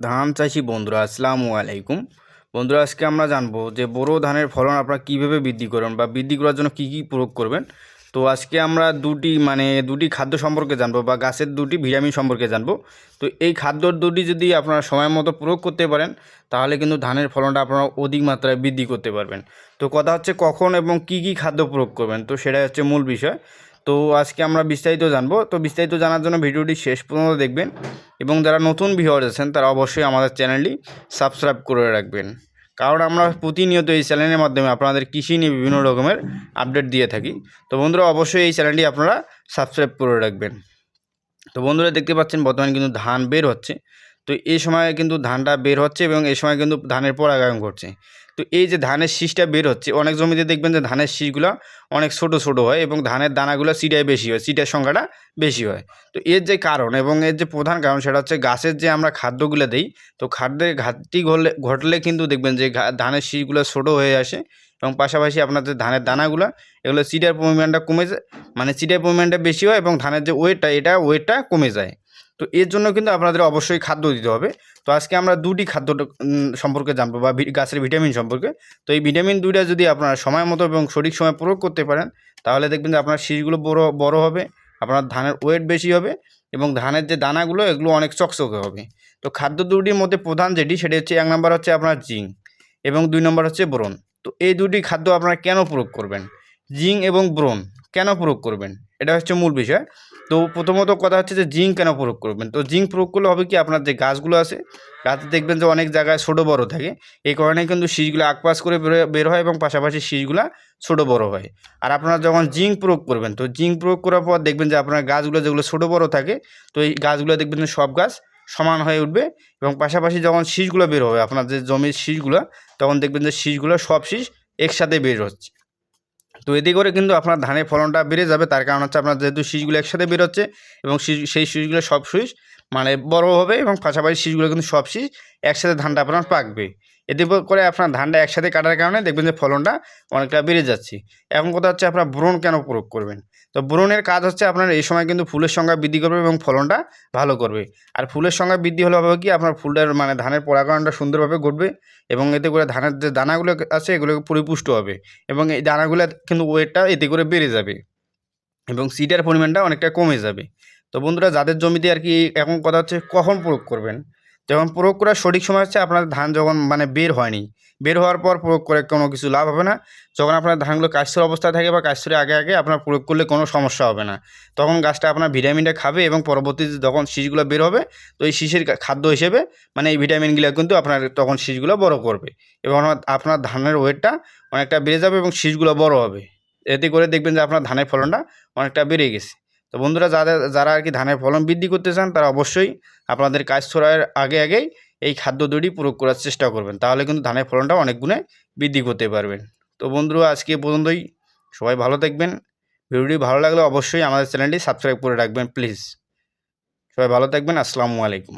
ধান চাষি বন্ধুরা, আসসালামু আলাইকুম। বন্ধুরা, আজকে আমরা জানব যে বোরো ধানের ফলন আপনারা কীভাবে বৃদ্ধি করবেন বা বৃদ্ধি করার জন্য কী কী প্রয়োগ করবেন। তো আজকে আমরা দুটি মানে দুটি খাদ্য সম্পর্কে জানব বা গাছের দুটি ভিটামিন সম্পর্কে জানব। তো এই খাদ্যর দুটি যদি আপনারা সময় মতো প্রয়োগ করতে পারেন, তাহলে কিন্তু ধানের ফলনটা আপনারা অধিক মাত্রায় বৃদ্ধি করতে পারবেন। তো কথা হচ্ছে কখন এবং কী কী খাদ্য প্রয়োগ করবেন, তো সেটাই হচ্ছে মূল বিষয়। তো আজকে আমরা বিস্তারিত জানব। তো বিস্তারিত জানার জন্য ভিডিওটি শেষ পর্যন্ত দেখবেন এবং যারা নতুন ভিউয়ার আছেন, তারা অবশ্যই আমাদের চ্যানেলটি সাবস্ক্রাইব করে রাখবেন। কারণ আমরা প্রতিনিয়ত এই চ্যানেলের মাধ্যমে আপনাদের কৃষি নিয়ে বিভিন্ন রকমের আপডেট দিয়ে থাকি। তো বন্ধুরা, অবশ্যই এই চ্যানেলটি আপনারা সাবস্ক্রাইব করে রাখবেন। তো বন্ধুরা, দেখতে পাচ্ছেন বর্তমানে কিন্তু ধান বের হচ্ছে। তো এই সময় কিন্তু ধানটা বের হচ্ছে এবং এই সময় কিন্তু ধানের পরাগায়ন ঘটছে। তো এই যে ধানের শীষটা বের হচ্ছে, অনেক জমিতে দেখবেন যে ধানের শীষগুলো অনেক ছোট ছোট হয় এবং ধানের দানাগুলো সিটায় বেশি হয় সিটার সংখ্যাটা বেশি হয়। তো এর যে কারণ এবং এর যে প্রধান কারণ সেটা হচ্ছে গাছের যে আমরা খাদ্যগুলো দিই, তো খাদ্যের ঘাটতি ঘটলে ঘটলে কিন্তু দেখবেন যে ধানের শীষগুলো ছোটো হয়ে আসে এবং পাশাপাশি আপনার যে ধানের দানাগুলো, এগুলো সিটার পরিমাণটা কমে যায় মানে সিটার পরিমাণটা বেশি হয় এবং ধানের যে ওয়েটটা এটা ওয়েটটা কমে যায়। তো এর জন্য কিন্তু আপনাদের অবশ্যই খাদ্য দিতে হবে। তো আজকে আমরা দুটি খাদ্য সম্পর্কে জানব বা গাছের ভিটামিন সম্পর্কে। তো এই ভিটামিন দুইটা যদি আপনারা সময় মতো এবং সঠিক সময় প্রয়োগ করতে পারেন, তাহলে দেখবেন যে আপনার শীষগুলো বড় বড় হবে, আপনার ধানের ওয়েট বেশি হবে এবং ধানের যে দানাগুলো, এগুলো অনেক চকচকে হবে। তো খাদ্য দুটির মধ্যে প্রধান যেটি, সেটি হচ্ছে এক নম্বর হচ্ছে আপনার জিঙ্ক এবং দুই নম্বর হচ্ছে ব্রোন। তো এই দুটি খাদ্য আপনারা কেন প্রয়োগ করবেন? জিঙ্ক এবং ব্রোন কেন প্রয়োগ করবেন? এটা হচ্ছে মূল বিষয়। তো প্রথমত কথা হচ্ছে যে জিঙ্ক কেন প্রয়োগ করবেন? তো জিঙ্ক প্রয়োগ করলে হবে কি? আপনার যে গাছগুলো আছে গাছ দেখবেন যে অনেক জায়গায় ছোটো বড় থাকে। এই কারণে কিন্তু শীষগুলো আকপাস করে বের- হয় এবং পাশাপাশি শীষগুলো ছোটো বড় হয়। আর আপনারা যখন জিঙ্ক প্রয়োগ করবেন, তো জিঙ্ক প্রয়োগ করার পর দেখবেন যে আপনার গাছগুলো যেগুলো ছোটো বড় থাকে, তো এই গাছগুলো দেখবেন যে সব গাছ সমান হয়ে উঠবে এবং পাশাপাশি যখন শীষগুলো বের হবে, আপনার যে জমির শীষগুলো তখন দেখবেন যে শীষগুলো সব শীষ একসাথে বের হচ্ছে। তো এতে করে কিন্তু আপনার ধানের ফলনটা বেড়ে যাবে। তার কারণ হচ্ছে আপনার যেহেতু শীষগুলো একসাথে বেরোচ্ছে এবং সেই শীষগুলো সব শীষ মানে বড় হবে এবং পাশাপাশি শীষগুলো কিন্তু সব শীষ একসাথে ধানটা আপনার পাকবে। এতে করে আপনার ধানটা একসাথে কাটার কারণে দেখবেন যে ফলনটা অনেকটা বেড়ে যাচ্ছে। এখন কথা হচ্ছে আপনার ব্রণ কেন প্রয়োগ করবেন? তো ব্রণের কাজ হচ্ছে আপনার এই সময় কিন্তু ফুলের সংখ্যা বৃদ্ধি করবে এবং ফলনটা ভালো করবে। আর ফুলের সংখ্যা বৃদ্ধি হলে হবে কি? আপনার ফুলটার মানে ধানের পরাগণটা সুন্দরভাবে ঘটবে এবং এতে করে ধানের যে দানাগুলো আছে এগুলো পরিপুষ্ট হবে এবং এই দানাগুলো কিন্তু ওয়েটটা এতে করে বেড়ে যাবে এবং সিডের পরিমাণটা অনেকটা কমে যাবে। তো বন্ধুরা, যাদের জমিতে আর কি এখন কথা হচ্ছে কখন প্রয়োগ করবেন? যখন প্রয়োগ করার সঠিক সময় হচ্ছে আপনার ধান যখন মানে বের হয়নি, বের হওয়ার পর প্রয়োগ করে কোনো কিছু লাভ হবে না। যখন আপনার ধানগুলো কাশ্বর অবস্থায় থাকে বা কাশ্বরের আগে আগে আপনার প্রয়োগ করলে কোনো সমস্যা হবে না। তখন গাছটা আপনার ভিটামিনটা খাবে এবং পরবর্তীতে যখন শীষগুলো বের হবে, তো এই শীষের খাদ্য হিসেবে মানে এই ভিটামিনগুলো কিন্তু আপনার তখন শীষগুলো বড় করবে এবং আপনার ধানের ওয়েটটা অনেকটা বেড়ে যাবে এবং শীষগুলো বড় হবে। এতে করে দেখবেন যে আপনার ধানের ফলনটা অনেকটা বেড়ে গেছে। তো বন্ধুরা, যাদের, যারা আর কি ধানের ফলন বৃদ্ধি করতে চান, তারা অবশ্যই আপনাদের কাজ ছড়ার আগে আগেই এই খাদ্য দুটি প্রয়োগ করার চেষ্টা করবেন। তাহলে কিন্তু ধানের ফলনটা অনেক গুণে বৃদ্ধি করতে পারবেন। তো বন্ধুরা, আজকে পর্যন্তই। সবাই ভালো থাকবেন। ভিডিওটি ভালো লাগলে অবশ্যই আমাদের চ্যানেলটি সাবস্ক্রাইব করে রাখবেন, প্লিজ। সবাই ভালো থাকবেন। আসসালামু আলাইকুম।